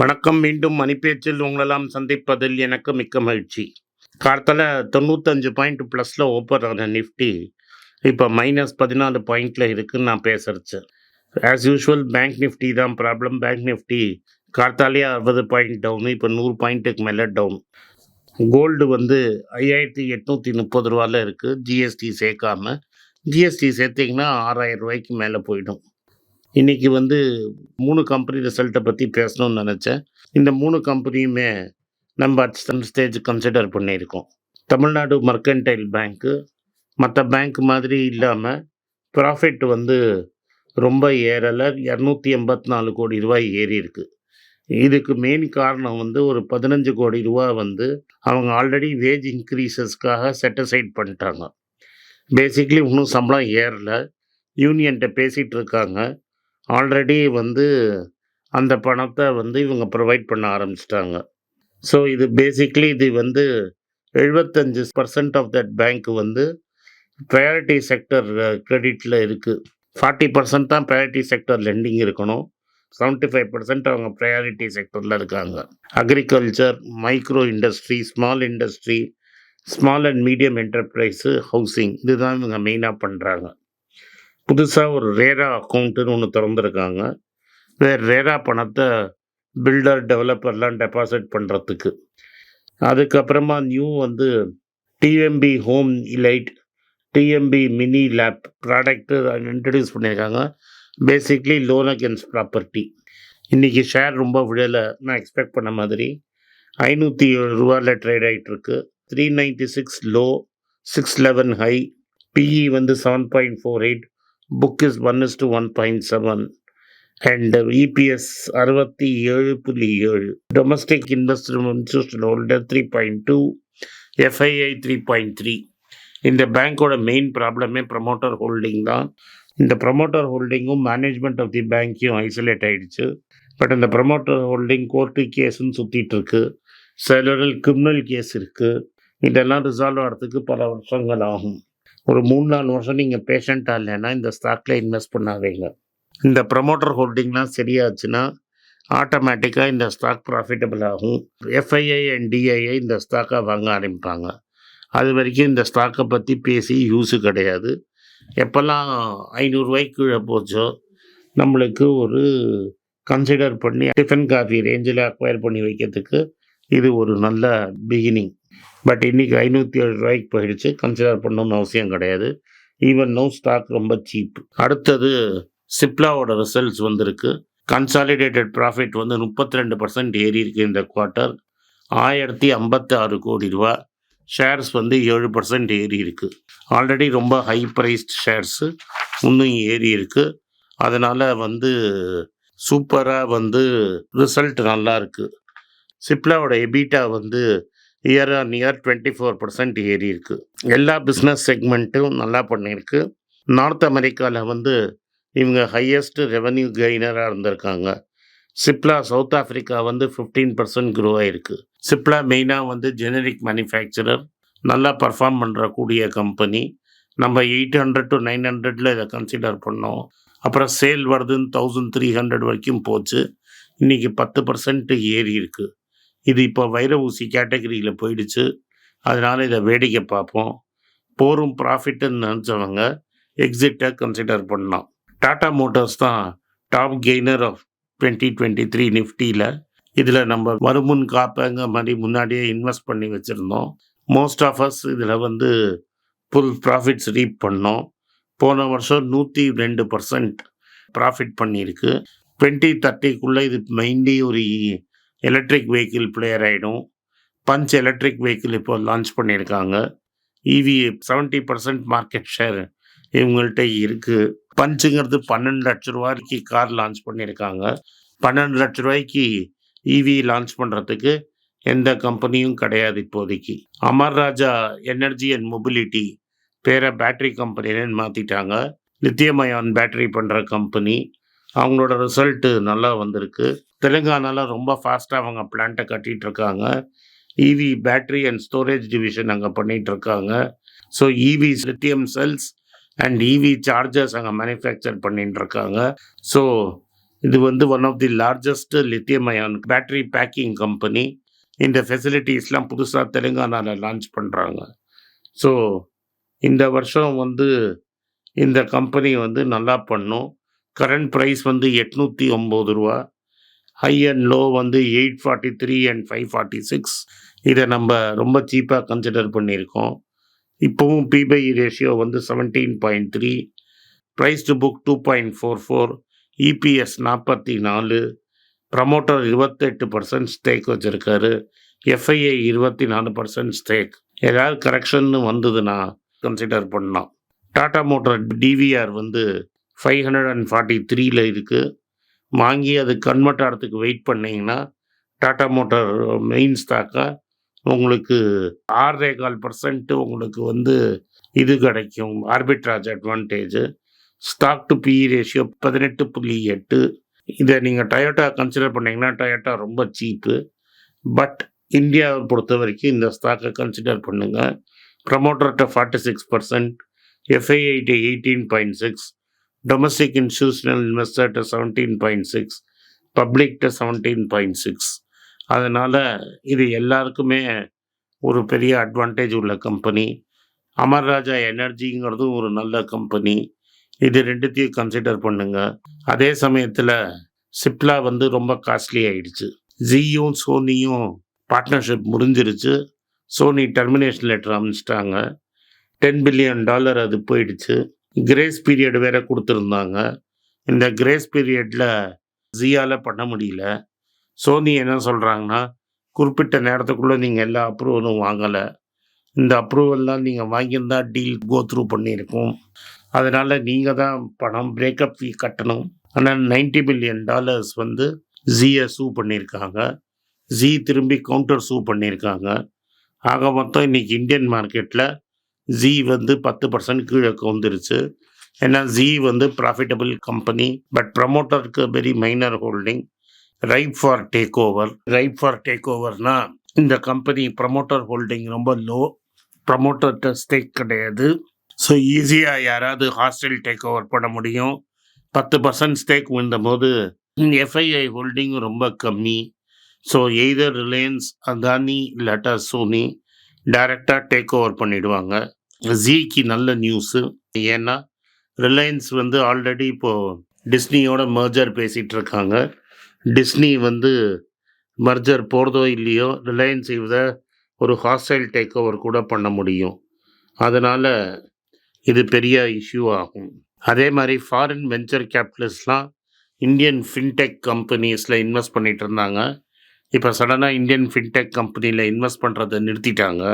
வணக்கம் மீண்டும் மணிப்பேச்சில் உங்களெல்லாம் சந்திப்பதில் எனக்கு மிக்க மகிழ்ச்சி. கார்த்தால தொண்ணூத்தஞ்சு பாயிண்ட் ப்ளஸில் ஓப்பன் ஆன நிஃப்டி இப்போ மைனஸ் பதினாலு பாயிண்டில் இருக்குன்னு நான் பேசுறச்சு. ஆஸ் யூஷுவல் பேங்க் நிஃப்டி தான் ப்ராப்ளம் பேங்க் நிஃப்டி கார்த்தாலே அறுபது பாயிண்ட் டவுன் இப்போ நூறு பாயிண்ட்டுக்கு மேலே டவுன் கோல்டு வந்து ஐயாயிரத்தி எட்நூற்றி முப்பது ரூபாவில் இருக்குது ஜிஎஸ்டி சேர்க்காம ஜிஎஸ்டி சேர்த்திங்கன்னா ஆறாயிரம் ரூபாய்க்கு மேலே போயிடும். இன்றைக்கி வந்து மூணு கம்பெனி ரிசல்ட்டை பற்றி பேசணும்னு நினச்சேன். இந்த மூணு கம்பெனியுமே நம்ம அட் ஸ்டேஜ் கன்சிடர் பண்ணியிருக்கோம். தமிழ்நாடு மர்க்கன்டைல் பேங்க்கு மற்ற பேங்க் மாதிரி இல்லாமல் ப்ராஃபிட் வந்து ரொம்ப ஏறலை. இரநூத்தி எண்பத்தி நாலு கோடி ரூபாய் ஏறி இருக்கு. இதுக்கு மெயின் காரணம் வந்து ஒரு பதினஞ்சு கோடி ரூபா வந்து அவங்க ஆல்ரெடி வேஜ் இன்க்ரீசஸ்க்காக செட்டிசைட் பண்ணிட்டாங்க. பேசிக்லி இன்னும் சம்பளம் ஏறலை. யூனியன்கிட்ட பேசிகிட்டு இருக்காங்க. ஆல்ரெடி வந்து அந்த பணத்தை வந்து இவங்க ப்ரொவைட் பண்ண ஆரம்பிச்சிட்டாங்க. ஸோ இது பேசிக்லி இது வந்து எழுபத்தஞ்சு பர்சன்ட் ஆஃப் தட் பேங்க் வந்து ப்ரையாரிட்டி செக்டர் க்ரெடிட்டில் இருக்குது ஃபார்ட்டி பர்சன்ட் தான் ப்ரையாரிட்டி செக்டர் லெண்டிங் இருக்கணும். செவன்ட்டி ஃபைவ் பர்சன்ட் அவங்க ப்ரையாரிட்டி செக்டரில் இருக்காங்க. Agriculture micro industry small industry small and medium enterprise housing இதுதான் இவங்க மெயினாக பண்ணுறாங்க புதுசாக ஒரு ரேரா அக்கௌண்ட்டுன்னு ஒன்று திறந்துருக்காங்க. வேறு ரேரா பணத்தை பில்டர் டெவலப்பர்லாம் டெபாசிட் பண்ணுறதுக்கு அதுக்கப்புறமா நியூ வந்து TMB home elite TMB mini LAP product introduce பண்ணியிருக்காங்க. Basically loan against property. இன்றைக்கி ஷேர் ரொம்ப விழலை. நான் எக்ஸ்பெக்ட் பண்ண மாதிரி ஐநூற்றி ஏழு ரூபாயில் ட்ரேட் ஆகிட்டுருக்கு three ninety six low six eleven high. PE வந்து seven point four eight book is one is to one point seven and EPS அறுபத்தி ஏழு புள்ளி ஏழு domestic investment institution holder three point two FII three point three இந்த பேங்க்கோட main ப்ராப்ளமே promoter holding தான். இந்த ப்ரமோட்டர் ஹோல்டிங்கும் மேனேஜ்மெண்ட் ஆஃப் தி பேங்க்கையும் ஐசோலேட் ஆகிடுச்சு பட் இந்த ப்ரமோட்டர் ஹோல்டிங் கோர்ட்டு கேஸுன்னு சுற்றிட்டு இருக்கு. சிலரில் கிரிமினல் கேஸ் இருக்குது இதெல்லாம் ரிசால்வ் ஆகிறதுக்கு பல வருஷங்கள் ஆகும். ஒரு மூணு நாலு வருஷம் நீங்கள் பேஷண்ட்டாக இல்லைன்னா இந்த ஸ்டாக்கில் இன்வெஸ்ட் பண்ணாதீங்க. இந்த ப்ரமோட்டர் ஹோல்டிங்லாம் சரியாச்சுன்னா ஆட்டோமேட்டிக்காக இந்த ஸ்டாக் ப்ராஃபிட்டபிள் ஆகும். எஃப்ஐஐ அண்ட் டிஐஐ இந்த ஸ்டாக்கை வாங்க ஆரம்பிப்பாங்க. அது வரைக்கும் இந்த ஸ்டாக்கை பற்றி பேசி யூஸு கிடையாது. எப்போல்லாம் ஐநூறுரூவாய்க்கு கீழே போச்சோ நம்மளுக்கு ஒரு கன்சிடர் பண்ணி டிஃபன் காஃபி ரேஞ்சில் அக்வயர் பண்ணி வைக்கிறதுக்கு இது ஒரு நல்ல பிகினிங் பட் இன்றைக்கி ஐநூற்றி ஏழு ரூபாய்க்கு போயிடுச்சு. கன்சிடர் பண்ணணும்னு அவசியம் கிடையாது. ஈவன் நோ ஸ்டாக் ரொம்ப சீப் அடுத்தது சிப்லாவோட ரிசல்ட்ஸ் வந்திருக்கு. கன்சாலிடேட்டட் ப்ராஃபிட் வந்து முப்பத்தி ரெண்டு பர்சன்ட் ஏறி இருக்குது இந்த குவார்ட்டர் ஆயிரத்தி ஐம்பத்தி ஆறு கோடி ரூபா. ஷேர்ஸ் வந்து ஏழு பர்சன்ட் ஏறி இருக்கு ஆல்ரெடி ரொம்ப ஹை ப்ரைஸ்ட் ஷேர்ஸு இன்னும் ஏறி இருக்குது அதனால் வந்து சூப்பராக வந்து ரிசல்ட் நல்லா இருக்குது சிப்லாவோட எபிட்டா வந்து year on year twenty four percent ஏறி இருக்குது எல்லா பிஸ்னஸ் செக்மெண்ட்டும் நல்லா பண்ணியிருக்கு. நார்த் அமெரிக்காவில் வந்து இவங்க ஹையஸ்ட் ரெவன்யூ கெய்னராக இருந்திருக்காங்க. சிப்லா சவுத் ஆஃப்ரிக்கா வந்து ஃபிஃப்டீன் பர்சன்ட் க்ரோ ஆகிருக்கு சிப்லா மெயினாக வந்து ஜெனரிக் மேனுஃபேக்சரர் நல்லா பர்ஃபார்ம் பண்ணுறக்கூடிய கம்பெனி நம்ம எயிட் ஹண்ட்ரட் டு நைன் ஹண்ட்ரடில் இதை கன்சிடர் பண்ணோம். அப்புறம் சேல் வருதுன்னு தௌசண்ட் த்ரீ ஹண்ட்ரட் வரைக்கும் போச்சு. இன்றைக்கி பத்து பர்சன்ட் ஏறி இருக்குது இது இப்போ வைர ஊசி கேட்டகரியில் போயிடுச்சு. அதனால் இதை வேடிக்கை பார்ப்போம். போரும் ப்ராஃபிட்டுன்னு நினச்சவங்க எக்ஸிட்டை கன்சிடர் பண்ணலாம். டாடா மோட்டார்ஸ் தான் top gainer of twenty twenty three நிஃப்டியில். இதில் நம்ம வருமுன் காப்பேங்க மாதிரி முன்னாடியே இன்வெஸ்ட் பண்ணி வச்சுருந்தோம். மோஸ்ட் ஆஃப் அஸ் இதில் வந்து ஃபுல் ப்ராஃபிட்ஸ் ரீப் பண்ணோம். போன வருஷம் நூற்றி ரெண்டு பர்சன்ட் ப்ராஃபிட் பண்ணியிருக்கு. டுவெண்ட்டி தேர்ட்டிக்குள்ளே இது மெயின்லி ஒரு எலக்ட்ரிக் வெஹிக்கிள் பிளேயர் ஆகிடும் பஞ்ச் எலக்ட்ரிக் வெஹிக்கிள் இப்போ லான்ச் பண்ணியிருக்காங்க. EV seventy percent market share இவங்கள்ட்ட இருக்குது பஞ்சுங்கிறது பன்னெண்டு லட்ச ரூபாய்க்கு கார் லான்ச் பண்ணியிருக்காங்க. பன்னெண்டு லட்ச ரூபாய்க்கு இவி லான்ச் பண்ணுறதுக்கு எந்த கம்பெனியும் கிடையாது இப்போதைக்கு. Amar Raja energy and mobility பேரை பேட்டரி கம்பெனின்னு மாற்றிட்டாங்க லித்தியமயான் பேட்டரி பண்ணுற கம்பெனி அவங்களோட ரிசல்ட்டு நல்லா வந்திருக்கு. தெலுங்கானாவில் ரொம்ப ஃபாஸ்ட்டாக அவங்க பிளான்ட்டை கட்டிகிட்டு இருக்காங்க EV battery and storage division அங்கே பண்ணிகிட்டு இருக்காங்க so EV lithium cells and EV chargers அங்கே மேனுஃபேக்சர் பண்ணிட்டு இருக்காங்க ஸோ இது வந்து one of the largest lithium ion battery packing company இந்த ஃபெசிலிட்டிஸ்லாம் புதுசாக தெலுங்கானாவில் லான்ச் பண்ணுறாங்க ஸோ இந்த வருஷம் வந்து இந்த கம்பெனி வந்து நல்லா பண்ணும். கரண்ட் ப்ரைஸ் வந்து எட்நூற்றி ஒம்பது ரூபா. ஹை அண்ட் லோ வந்து eight forty three and five forty six இதை நம்ம ரொம்ப சீப்பாக கன்சிடர் பண்ணியிருக்கோம். இப்போவும் பிபை ரேஷியோ வந்து seventeen point three price to book two point four four EPS நாற்பத்தி நாலு. ப்ரமோட்டர் இருபத்தெட்டு பர்சன்ட் ஸ்டேக் வச்சுருக்காரு. எஃப்ஐஐ இருபத்தி நாலு பர்சன்ட் ஸ்டேக் ஏதாவது கரெக்ஷன் வந்ததுன்னா கன்சிடர் பண்ணலாம். டாடா மோட்டார் டிவிஆர் வந்து ஃபைவ் ஹண்ட்ரட் அண்ட் ஃபார்ட்டி த்ரீயில் இருக்குது வாங்கி அது கன்வெர்ட் ஆகிறதுக்கு வெயிட் பண்ணிங்கன்னா டாட்டா மோட்டார் மெயின் ஸ்டாக்காக உங்களுக்கு ஆறே கால் பர்சன்ட்டு உங்களுக்கு வந்து இது கிடைக்கும். Arbitrage advantage stock to PE ratio பதினெட்டு புள்ளி எட்டு. இதை நீங்கள் டொயோட்டா கன்சிடர் பண்ணிங்கன்னா டொயோட்டா ரொம்ப சீப்பு பட் இந்தியாவை பொறுத்த வரைக்கும் இந்த ஸ்டாக்கை கன்சிடர் பண்ணுங்கள் ப்ரமோட்டர்கிட்ட forty six percent எஃப்ஐஐடி eighteen point six domestic institutional இன்வெஸ்டர்கிட்ட seventeen point six பப்ளிக்கிட்ட செவன்டீன் பாயிண்ட் சிக்ஸ் அதனால் இது எல்லாருக்குமே ஒரு பெரிய அட்வான்டேஜ் உள்ள கம்பெனி அமர் ராஜா எனர்ஜிங்கிறதும் ஒரு நல்ல கம்பெனி இது ரெண்டுத்தையும் கன்சிடர் பண்ணுங்க. அதே சமயத்தில் சிப்லா வந்து ரொம்ப காஸ்ட்லி ஆயிடுச்சு. ஜியும் சோனியும் பார்ட்னர்ஷிப் முடிஞ்சிருச்சு. சோனி டெர்மினேஷன் லெட்டர் அமைச்சிட்டாங்க. டென் பில்லியன் டாலர் அது போயிடுச்சு. கிரேஸ் பீரியட் வேற கொடுத்துருந்தாங்க. இந்த கிரேஸ் பீரியடில் ஜியால் பண்ண முடியல. சோனி என்ன சொல்கிறாங்கன்னா குறிப்பிட்ட நேரத்துக்குள்ளே நீங்கள் எல்லா அப்ரூவலும் வாங்கலை. இந்த அப்ரூவல்லாம் நீங்கள் வாங்கியிருந்தா டீல் கோ த்ரூ பண்ணியிருக்கோம். அதனால் நீங்கள் தான் பணம் பிரேக்கப் ஃபீ கட்டணும். ஆனால் 90 பில்லியன் டாலர்ஸ் வந்து ஜியை சூ பண்ணியிருக்காங்க. ஜி திரும்பி கவுண்டர் சூ பண்ணியிருக்காங்க. ஆக மொத்தம் இன்றைக்கி இந்தியன் மார்க்கெட்டில் ஜி வந்து பத்து பர்சன்ட் கீழே வந்துருச்சு. ஏன்னா ஜி வந்து profitable company but ப்ரமோட்டருக்கு very minor holding right for take over right for take ஓவர்னால் இந்த கம்பெனி ப்ரமோட்டர் ஹோல்டிங் ரொம்ப லோ ப்ரமோட்டர்கிட்ட ஸ்டேக் கிடையாது. ஸோ ஈஸியாக யாராவது ஹாஸ்டல் டேக் ஓவர் பண்ண முடியும். பத்து பர்சன்ட் ஸ்டேக் விழுந்தபோது எஃப்ஐஐ ஹோல்டிங் ரொம்ப கம்மி. ஸோ எய்தர் ரிலையன்ஸ் அதானி இல்லாட்டா சோனி டைரெக்டாக டேக் ஓவர் பண்ணிடுவாங்க. ஜிக்கு நல்ல நியூஸு ஏன்னா ரிலையன்ஸ் வந்து ஆல்ரெடி இப்போது டிஸ்னியோட மர்ஜர் பேசிகிட்டு இருக்காங்க டிஸ்னி வந்து மர்ஜர் போகிறதோ இல்லையோ ரிலையன்ஸ் இதை ஒரு ஹாஸ்டைல் டேக் ஓவர் கூட பண்ண முடியும். அதனால் இது பெரிய இஷ்யூ ஆகும். அதே மாதிரி ஃபாரின் வெஞ்சர் கேபிட்டலிஸ்ட்லாம் இந்தியன் ஃபின்டெக் கம்பெனிஸில் இன்வெஸ்ட் பண்ணிகிட்டு இருந்தாங்க இப்போ சடனாக இந்தியன் ஃபின்டெக் கம்பெனியில் இன்வெஸ்ட் பண்ணுறதை நிறுத்திட்டாங்க.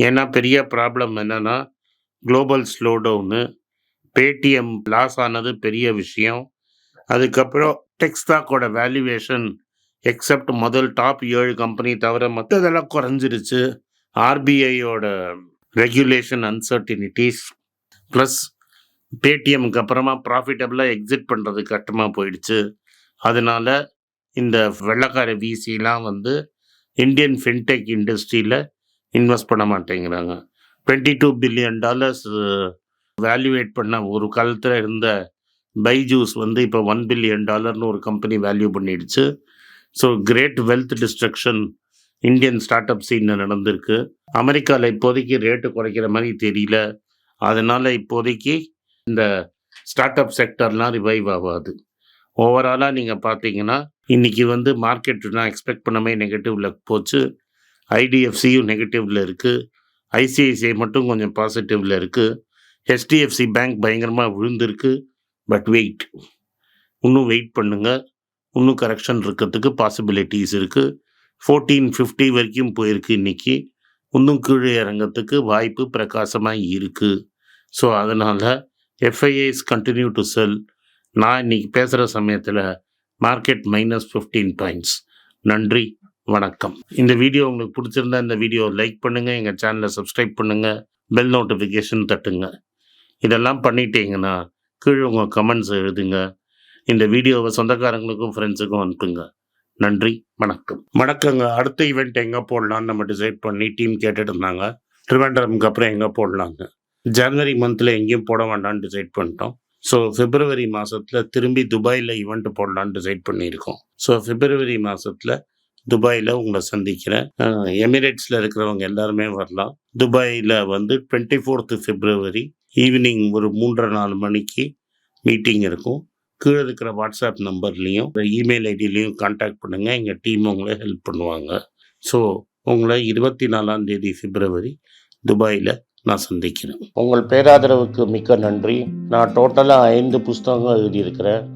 ஏன்னா பெரிய ப்ராப்ளம் என்னென்னா குளோபல் ஸ்லோடவுனு பேடிஎம் லாஸ் ஆனது பெரிய விஷயம். அதுக்கப்புறம் டெக்ஸ்டாக்கோட வேல்யூவேஷன் எக்ஸப்ட் முதல் டாப் ஏழு கம்பெனி தவிர மற்றதெல்லாம் குறைஞ்சிருச்சு. ஆர்பிஐயோட ரெகுலேஷன் அன்சர்டினிட்டிஸ் ப்ளஸ் பேடிஎம்க்கு அப்புறமா ப்ராஃபிட்டபிளாக எக்ஸிட் பண்ணுறது கட்டமாக போயிடுச்சு. அதனால இந்த வெள்ளக்கார விசிலாம் வந்து இந்தியன் ஃபின்டெக் இண்டஸ்ட்ரியில் இன்வெஸ்ட் பண்ண மாட்டேங்கிறாங்க. Twenty two billion dollars valuate பண்ண ஒரு காலத்தில் இருந்த பைஜூஸ் வந்து இப்போ ஒன் பில்லியன் டாலர்னு ஒரு கம்பெனி வேல்யூ பண்ணிடுச்சு. So great wealth destruction Indian startup சீனில் நடந்திருக்கு. அமெரிக்காவில் இப்போதைக்கு ரேட்டு குறைக்கிற மாதிரி தெரியல. அதனால் இப்போதைக்கு இந்த ஸ்டார்ட் அப் செக்டர்லாம் ரிவைவ் ஆகாது. ஓவராலாக நீங்கள் பார்த்தீங்கன்னா இன்றைக்கி வந்து மார்க்கெட் நான் எக்ஸ்பெக்ட் பண்ணவே நெகட்டிவில் போச்சு. ஐடிஎஃப்சியும் நெகட்டிவில் இருக்குது ஐசிஐசிஐ மட்டும் கொஞ்சம் பாசிட்டிவில் இருக்குது ஹெச்டிஎஃப்சி பேங்க் பயங்கரமாக விழுந்திருக்கு. பட் வெயிட் இன்னும் வெயிட் பண்ணுங்கள் இன்னும் கரெக்ஷன் இருக்கிறதுக்கு பாசிபிலிட்டிஸ் இருக்குது ஃபோர்டீன் ஃபிஃப்டி வரைக்கும் போயிருக்கு இன்னைக்கு. இன்னும் கீழே இறங்கிறதுக்கு வாய்ப்பு பிரகாசமாக இருக்குது ஸோ அதனால் எஃப்ஐஏஸ் கண்டினியூ டு செல் நான் இன்னைக்கு பேசுகிற சமயத்தில் மார்க்கெட் மைனஸ் ஃபிஃப்டீன் பாயிண்ட்ஸ் நன்றி. வணக்கம். இந்த வீடியோ உங்களுக்கு பிடிச்சிருந்தா இந்த வீடியோ லைக் பண்ணுங்கள் எங்கள் சேனலை சப்ஸ்கிரைப் பண்ணுங்கள் பெல் நோட்டிஃபிகேஷன் தட்டுங்க. இதெல்லாம் பண்ணிட்டீங்கன்னா கீழே உங்கள் கமெண்ட்ஸ் எழுதுங்க. இந்த வீடியோவை சொந்தக்காரங்களுக்கும் ஃப்ரெண்ட்ஸுக்கும் அனுப்புங்க. நன்றி வணக்கம். வணக்கங்க. அடுத்த ஈவெண்ட் எங்கே போடலான்னு நம்ம டிசைட் பண்ணி டீம் கேட்டுட்டு இருந்தாங்க. ட்ரிவாண்டரம்க்கு அப்புறம் எங்கே போடலாங்க. ஜனவரி மந்தில் எங்கேயும் போட வேண்டாம்னு டிசைட் பண்ணிட்டோம். ஸோ பிப்ரவரி மாதத்தில் திரும்பி துபாயில் ஈவெண்ட் போடலான்னு டிசைட் பண்ணியிருக்கோம். ஸோ பிப்ரவரி மாதத்தில் துபாயில் உங்களை சந்திக்கிறேன். எமிரேட்ஸில் இருக்கிறவங்க எல்லாருமே வரலாம். துபாயில் வந்து டுவெண்ட்டி ஃபோர்த்து பிப்ரவரி ஈவினிங் ஒரு மூன்றரை நாலு மணிக்கு மீட்டிங் இருக்கும். கீழே இருக்கிற வாட்ஸ்அப் நம்பர்லேயும் இமெயில் ஐடியிலையும் காண்டாக்ட் பண்ணுங்கள் எங்கள் டீம் உங்களை ஹெல்ப் பண்ணுவாங்க. ஸோ உங்களை இருபத்தி நாலாம் தேதி பிப்ரவரி துபாயில் நான் சந்திக்கிறேன். உங்கள் பேராதரவுக்கு மிக்க நன்றி. நான் டோட்டலாக ஐந்து புஸ்தகங்கள் எழுதியிருக்கிறேன்.